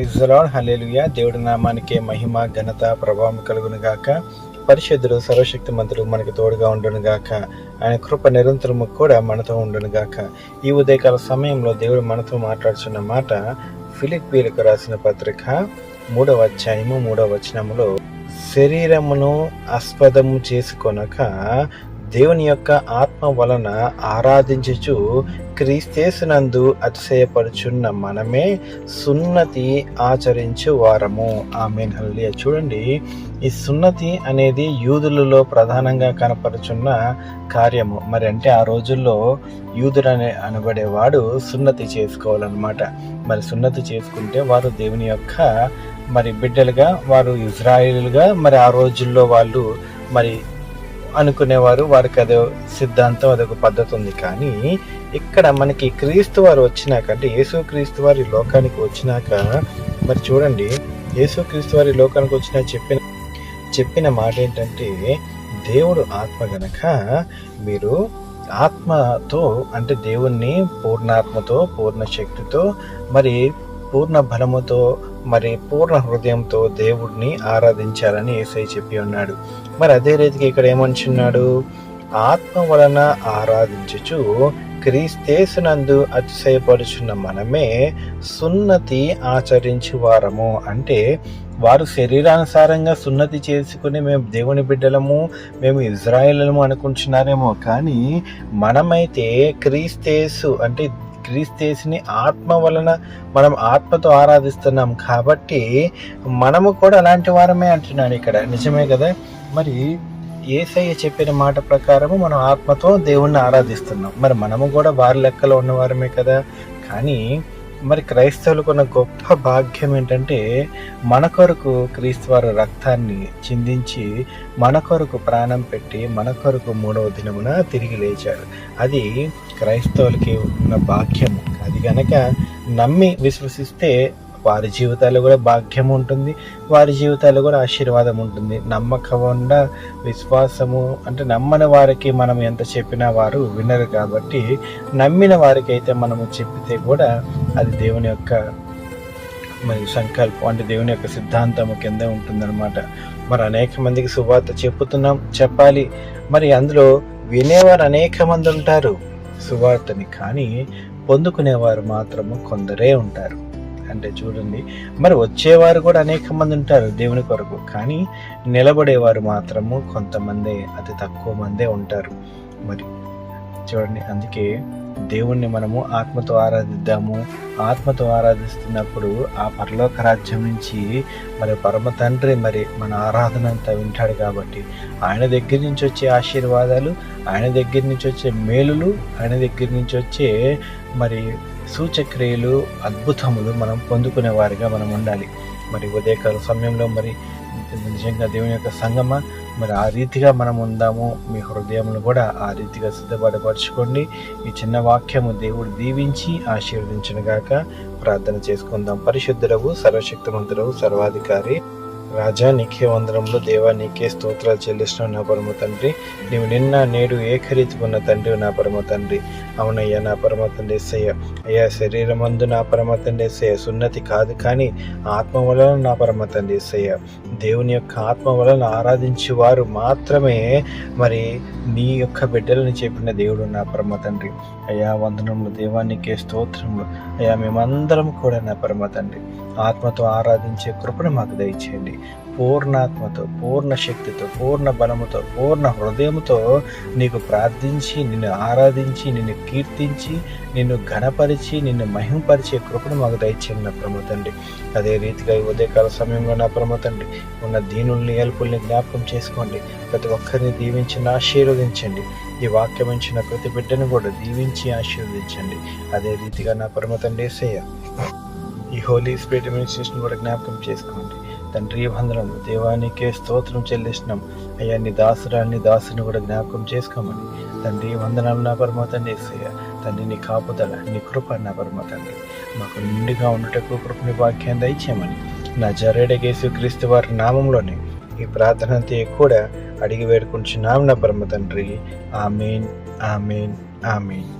Israel hallelujah దేవుడి నామానికి మహిమ ఘనత ప్రభావం కలుగును గాక. పరిశుద్ధుడు సర్వశక్తి మంత్రులు మనకి తోడుగా ఉండును గాక. ఆయన కృప నిరంతరము కూడా మనతో ఉండును గాక. ఈ ఉదయకాల సమయంలో దేవుడు మనతో మాట్లాడుతున్న మాట ఫిలిప్పీలకు రాసిన పత్రిక మూడవ అధ్యాయము మూడవ వచనములో శరీరమును ఆస్పదము చేసుకొనక దేవుని యొక్క ఆత్మ వలన ఆరాధించుచు క్రీస్తేసునందు అతిశయపరుచున్న మనమే సున్నతి ఆచరించు వారము. ఆమె హల్లియ చూడండి ఈ సున్నతి అనేది యూదులలో ప్రధానంగా కనపరుచున్న కార్యము. మరి అంటే ఆ రోజుల్లో యూదుడు అనే అనబడేవాడు సున్నతి చేసుకోవాలన్నమాట. మరి సున్నతి చేసుకుంటే వారు దేవుని యొక్క మరి బిడ్డలుగా వారు ఇజ్రాయిల్గా మరి ఆ రోజుల్లో వాళ్ళు మరి అనుకునేవారు వారికి అదే సిద్ధాంతం అదొక పద్ధతి ఉంది. కానీ ఇక్కడ మనకి క్రీస్తు వారు వచ్చినాక అంటే యేసు క్రీస్తు వారి లోకానికి వచ్చినాక మరి చూడండి యేసు క్రీస్తు వారి లోకానికి వచ్చిన చెప్పిన చెప్పిన మాట ఏంటంటే దేవుడు ఆత్మ గనక మీరు ఆత్మతో అంటే దేవుణ్ణి పూర్ణాత్మతో పూర్ణ శక్తితో మరి పూర్ణ బలముతో మరి పూర్ణ హృదయంతో దేవుడిని ఆరాధించాలని ఏసై చెప్పి ఉన్నాడు. మరి అదే రీతికి ఇక్కడ ఏమంటున్నాడు ఆత్మ వలన ఆరాధించుచు క్రీస్తేసునందు అతిశయపడుచున్న మనమే సున్నతి ఆచరించి వారము. అంటే వారు శరీరానుసారంగా సున్నతి చేసుకుని మేము దేవుని బిడ్డలము మేము ఇజ్రాయేలము అనుకుంటున్నారేమో కానీ మనమైతే క్రీస్తేసు అంటే క్రీస్తేసుని ఆత్మ వలన మనం ఆత్మతో ఆరాధిస్తున్నాం కాబట్టి మనము కూడా అలాంటి వారమే అంటున్నాడు ఇక్కడ. నిజమే కదా? మరి ఏసయ్య చెప్పిన మాట ప్రకారము మనం ఆత్మతో దేవుణ్ణి ఆరాధిస్తున్నాం. మరి మనము కూడా వారి లెక్కలో ఉన్నవారమే కదా? కానీ మరి క్రైస్తవులకు ఉన్న గొప్ప భాగ్యం ఏంటంటే మన కొరకు క్రీస్తు వారు రక్తాన్ని చిందించి మన కొరకు ప్రాణం పెట్టి మన కొరకు మూడవ దినమున తిరిగి లేచారు. అది క్రైస్తవులకి ఉన్న భాగ్యం అది గనక నమ్మి విశ్వసిస్తే వారి జీవితాల్లో కూడా భాగ్యం ఉంటుంది వారి జీవితాల్లో కూడా ఆశీర్వాదం ఉంటుంది. నమ్మకం విశ్వాసము అంటే నమ్మని వారికి మనం ఎంత చెప్పినా వారు వినరు కాబట్టి నమ్మిన వారికి అయితే మనము చెప్పితే కూడా అది దేవుని యొక్క మరి సంకల్పం అంటే దేవుని యొక్క సిద్ధాంతము కింద ఉంటుందన్నమాట. మరి అనేక మందికి సువార్త చెప్పుతున్నాం చెప్పాలి. మరి అందులో వినేవారు అనేక మంది ఉంటారు సువార్తని కానీ పొందుకునేవారు మాత్రము కొందరే ఉంటారు. అంటే చూడండి మరి వచ్చేవారు కూడా అనేక మంది ఉంటారు దేవుని కొరకు కానీ నిలబడేవారు మాత్రము కొంతమందే అతి తక్కువ మందే ఉంటారు. మరి చూడండి. అందుకే దేవుణ్ణి మనము ఆత్మతో ఆరాధిద్దాము. ఆత్మతో ఆరాధిస్తున్నప్పుడు ఆ పరలోక రాజ్యం నుంచి మరి పరమ తండ్రి మరి మన ఆరాధన అంతా వింటాడు కాబట్టి ఆయన దగ్గర నుంచి వచ్చే ఆశీర్వాదాలు ఆయన దగ్గర నుంచి వచ్చే మేలులు ఆయన దగ్గర నుంచి వచ్చే మరి సూచక్రియలు అద్భుతములు మనం పొందుకునే వారిగా మనం ఉండాలి. మరి ఉదయకాల సమయంలో మరి నిజంగా దేవుని యొక్క సంగమ మరి ఆ రీతిగా మనం ఉందాము. మీ హృదయంను కూడా ఆ రీతిగా సిద్ధపడపరచుకోండి. ఈ చిన్న వాక్యము దేవుడు దీవించి ఆశీర్వదించిన గాక. ప్రార్థన చేసుకుందాం. పరిశుద్ధుడవు సర్వశక్తిమంతుడవు సర్వాధికారి. రాజా నీకే వందరంలో దేవా నీకే స్తోత్రాలు చెల్లిస్తున్నావు నా పరమ తండ్రి. నీవు నిన్న నేడు ఏకరీతికున్న తండ్రి నా పరమ తండ్రి. అవునయ్యా నా పరమ తండ్రి ఎస్సయ్య అయ్యా శరీరమందు నా పరమ తండ్రి ఎస్సయ్య సున్నతి కాదు కానీ ఆత్మ వలన నా పరమ తండ్రి ఎస్సయ్య దేవుని యొక్క ఆత్మ వలన ఆరాధించే వారు మాత్రమే మరి నీ యొక్క బిడ్డలని చెప్పిన దేవుడు నా పరమ తండ్రి. అయ్యా వందనములు. దేవానికే స్తోత్రములు. అయ్యా మేమందరం కూడా నా పరమ తండ్రి. ఆత్మతో ఆరాధించే కృపను మాకు దయచేయండి. పూర్ణాత్మతో పూర్ణ శక్తితో పూర్ణ బలముతో పూర్ణ హృదయముతో నీకు ప్రార్థించి నిన్ను ఆరాధించి నిన్ను కీర్తించి నిన్ను ఘనపరిచి నిన్ను మహింపరిచే కృపను మాకు దయచేయండి నా ప్రమోతండి అదే రీతిగా ఈ ఉదయకాల సమయంలో నా ప్రమోతండి ఉన్న దీనుల్ని ఎల్పుల్ని జ్ఞాపకం చేసుకోండి. ప్రతి ఒక్కరిని దీవించి ఆశీర్వదించండి. ఈ వాక్యం ఇచ్చిన ప్రతి బిడ్డను కూడా దీవించి ఆశీర్వదించండి. అదే రీతిగా నా పరమతండి సేయ ఈ హోలీ స్పిరిట్ మినిస్ట్రేషన్ కూడా జ్ఞాపకం చేసుకోండి. తండ్రి వందనం దేవానికే స్తోత్రం చెల్లిస్తున్నాం. అయ్యా నీ దాసురాన్ని దాసుని కూడా జ్ఞాపకం చేసుకోమని. తండ్రి వందనాలు నా పరమ తండ్రి తండ్రి నీ కాపుదల నీ కృప నా పరమ తండ్రి. మాకు నిండుగా ఉండటకు కృపని వాక్యాన్ని దయచేయమని. నా జరేడగేసు క్రీస్తు వారి నామంలోనే ఈ ప్రార్థన అంతా కూడా అడిగి వేడుకుంటున్నాం నా పరమ తండ్రి. Amen amen amen.